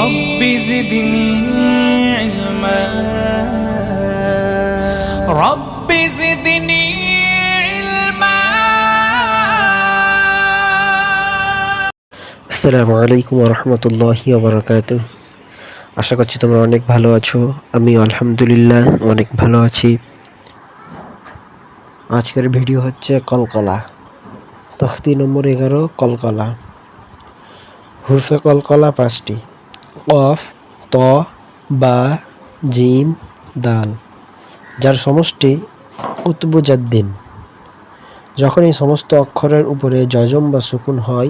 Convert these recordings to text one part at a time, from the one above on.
رب زدني علما رب زدني علما আসসালামু আলাইকুম রহমতুল্লাহি ওবরাকাত আশা করছি তোমরা অনেক ভালো আছো আমি আলহামদুলিল্লাহ অনেক ভালো আছি আজকের ভিডিও হচ্ছে কলকলা তখতি নম্বর এগারো কলকলা হুরফে কলকলা পাঁচটি অফ, ত, বা, জিম দাল যার সমষ্টি উতবুজাদ্দিন। যখন এই সমস্ত অক্ষরের উপরে যজম বা সুকুন হয়,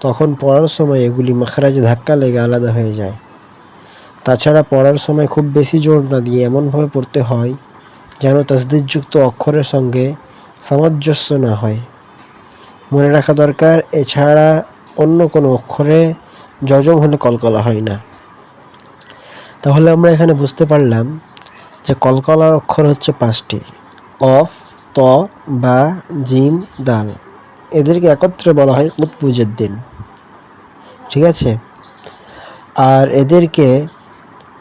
তখন পড়ার সময় এগুলি মাখারাজে ধাক্কা লেগে আলাদা হয়ে যায়। তাছাড়া পড়ার সময় খুব বেশি জোর না দিয়ে এমনভাবে পড়তে হয়, যেন তসদিদযুক্ত অক্ষরের সঙ্গে সামঞ্জস্য না হয়। মনে রাখা দরকার, এছাড়া অন্য কোনো অক্ষরে যজম হলে কলকলা হয় না। তাহলে আমরা এখানে বুঝতে পারলাম যে কলকলার অক্ষর হচ্ছে পাঁচটি। অফ, ত, বা, জিম, দাল। এদেরকে একত্রে বলা হয় কুতবুজুদ্দিন ঠিক আছে? আর এদেরকে,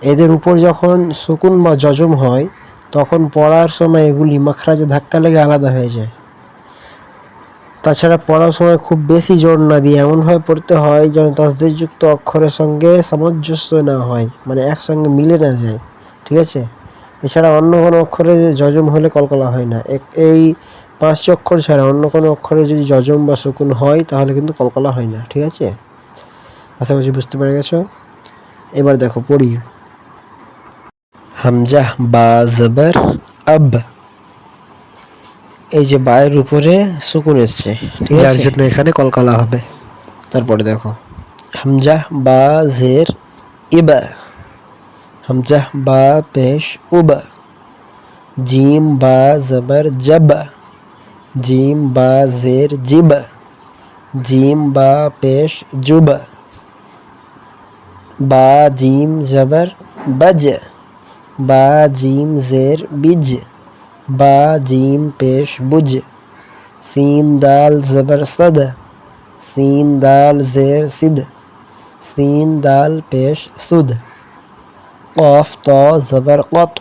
এদের উপর যখন সুকুন বা যজম হয়, তখন পড়ার সময় এগুলি মাখরাজে ধাক্কা লেগে আলাদা হয়ে যায়। তাছাড়া পড়ার সময় খুব বেশি জোর না দিয়ে এমনভাবে পড়তে হয় যেন তাসদিদযুক্ত অক্ষরের সঙ্গে সামঞ্জস্য না হয় মানে একসঙ্গে মিলে না যায়, ঠিক আছে? এছাড়া অন্য কোনো অক্ষরে যজম হলে কলকলা হয় না। এই পাঁচটি অক্ষর ছাড়া অন্য কোনো অক্ষরে যদি যজম বা শকুন হয়, তাহলে কিন্তু কলকলা হয় না, ঠিক আছে? আশা করছি বুঝতে পেরে গেছো? এবার দেখো, পড়ি। হামজা বা জবর আব। এই যে বায়ের উপরে সুকুন এসছে ঠিক আছে? যার জন্য এখানে কলকলা হবে। তারপরে দেখো হামজা বা জের ইবা হামজা বা পেশ উবা জিম বা জবর জব জিম বা জের জিব জিম বা পেশ জুব বা জিম জবর বজ বা জিম জের বিজ। বা জিম, পেশ, বুজ। সিন, দাল, জবর, সদ। সিন, দাল, জের, সিদ। সিন, দাল, পেশ, সুদ। কফ, ত, জবর, কত।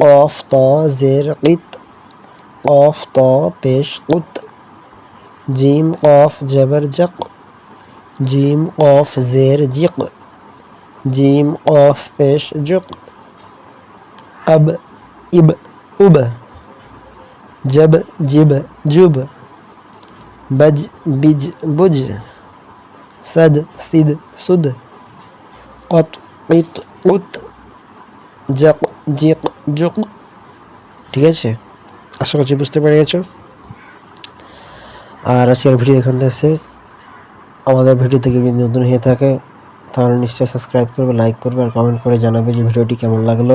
কফ, ত, জের, কিত। কফ, ত, পেশ, কুত। জিম, কফ, জবর, জক। জিম, কফ, জের, জিক। জিম, কফ, পেশ, জুক। अब इब উব জব জিব জুব বজ বিজ বুজ Sad, সিদ সুদ কত Qit, Ut, Jaq, Jiq, Dzukou ঠিক আছে? আশা করছি বুঝতে পেরে গেছো। আর আজকের ভিডিও এখান থেকে শেষ। আমাদের ভিডিও থেকে যদি নতুন হয়ে থাকে তাহলে নিশ্চয়ই সাবস্ক্রাইব করবে লাইক করবে আর কমেন্ট করে জানাবে যে ভিডিওটি কেমন লাগল।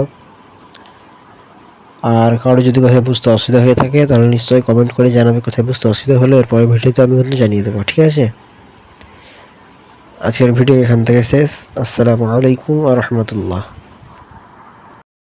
আর কারও যদি কোথায় বুঝতে অসুবিধা হয়ে থাকে, তাহলে নিশ্চয়ই কমেন্ট করে জানাবে কোথায় বুঝতে অসুবিধা হলে। এরপরে ভিডিওতে আমি কিন্তু জানিয়ে দেবো, ঠিক আছে? আজকের ভিডিও এখান থেকে শেষ। আসসালামু আলাইকুম আ রহমতুল্লাহ।